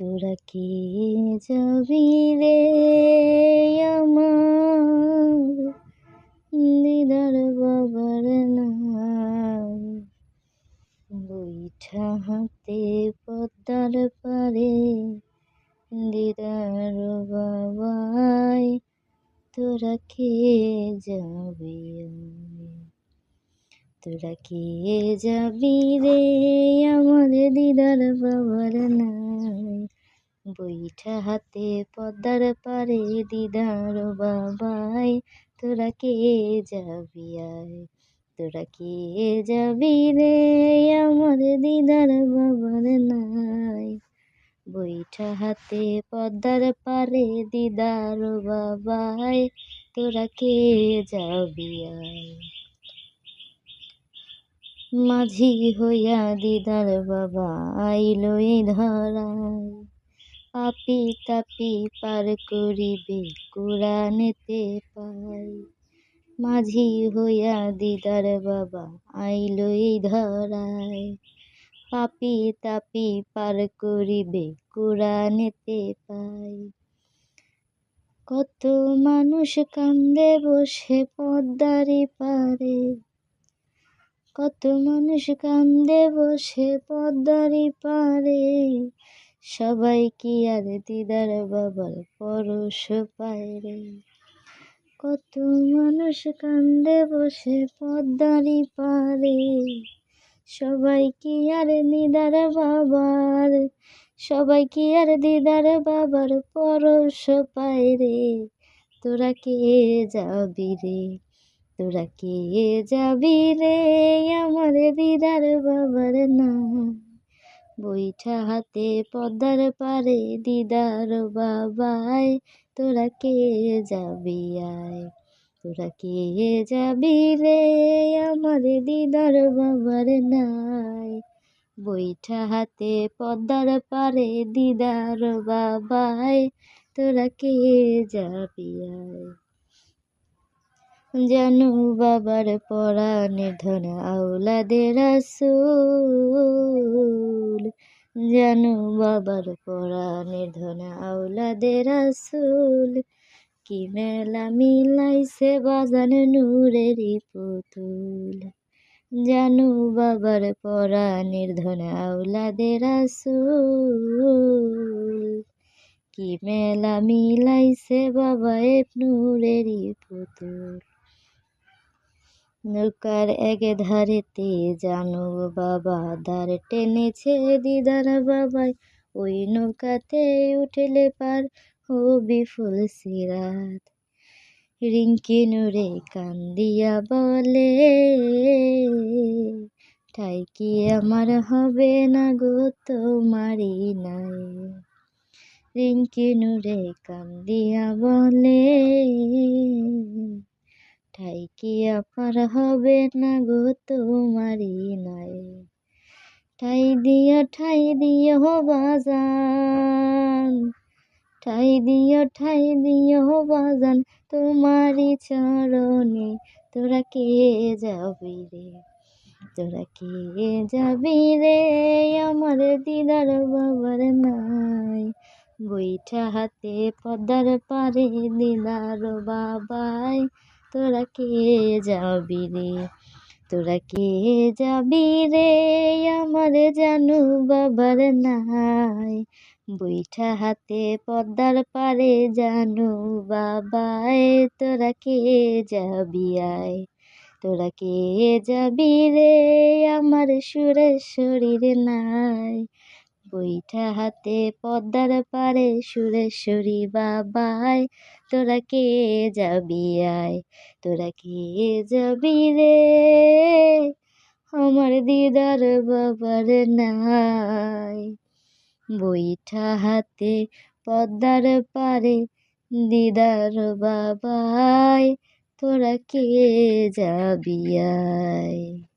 তোরা কে যাবি রে আমার দিদার বাবার নাই বৈঠা হাতে পদ্মার পারে দিদার বাবাই তোরা কে যাবি তোরা কে যাবি রে আমার দিদার বাবার নাই বৈঠা হাতে পদ্মার পারে দিদার বাবাই। তোরা কে যাবি আয়? তোরা কে যাবি রে? আমার দিদার বাবার নাই। বৈঠা হাতে পদ্মার পারে দিদার বাবাই। তোরা কে যাবি আয়? মাঝি হইয়া দিদার বাবা আইলো ধরায়। পাপি তাপি পার করিবে কোরআনেতে পাই। মাঝি হইয়া দিদার বাবা আইলো ধরায়। পাপি তাপি পার করিবে কোরআনেতে পাই। কত মানুষ কান্দে বসে পদ্মারি পারে। কত মানুষ কান্দে বসে পদ্মারি পারে। সবাই কি আর দিদার বাবার পরশ পায় রে কত মানুষ কান্দে বসে পদ্মারি পারে সবাই কি আর দিদার বাবার সবাই কি আর দিদার বাবার পরশ পায় রে তোরা কে যাবি রে? তোরা কে যাবি রে? আমার দিদার বাবার না বইটা হাতে পদ্মার পারে, দিদার বাবাই, তোরা কে যাবি আয়? তোরা কে যাবি রে? আমার দিদার বাবার নাই। বইটা হাতে পদ্মার পারে, দিদার বাবাই, তোরা কে যাবি আয়? জানু বাবার পড়া নিধন আউলাদের আসুল জানু বাবার পড়া নিধন আউলাদের আসুল কি মেলা মিলাইছে বাজান নূরেরই পুতুল। জানু বাবার পড়া নির্ধন আউলাদের আসুল কি মেলা মিলাইছে বাবা নূরেরই পুতুল। নৌকার এক ধারেতে জানো বাবা দার টেনেছে দিদার বাবাই। ওই নৌকাতে উঠলে পার হবি ফুল সিরাত। রিঙ্কি নুরে কান্দিয়া বলে, ঠাই কি আমার হবে না গো তোমারি নাই? রিঙ্কি নুরে কান্দিয়া বলে ঠাই কি আপার হবে না গো তোমারি নাই ঠাই দিও ঠাই দিও বাজান। ঠাই দিও ঠাই দিও বাজান তোমারি চরণে তোরা কে যাবি রে? তোরা কে যাবি রে? আমার দিদার বাবার নাই। বইটা হাতে পদ্মার পারে দিদার বাবাই। তোরা কে যাবি রে? তোরা কে যাবি রে? আমার জানু বাবার নাই। বইটা হাতে পদ্মার পারে জানু বাবায়, তোরা কে যাবি আয়? তোরা কে যাবি রে? আমার সুরেশ্বরীর নাই। বইটা হাতে পদ্মার পারে সুরেশ্বরী বাবাই তোরা কে যাবি আয়? তোরা কে যাবি রে? আমার দিদার বাবার নাই। বইটা হাতে পদ্মার পারে দিদার বাবাই তোরা কে যাবি আয়?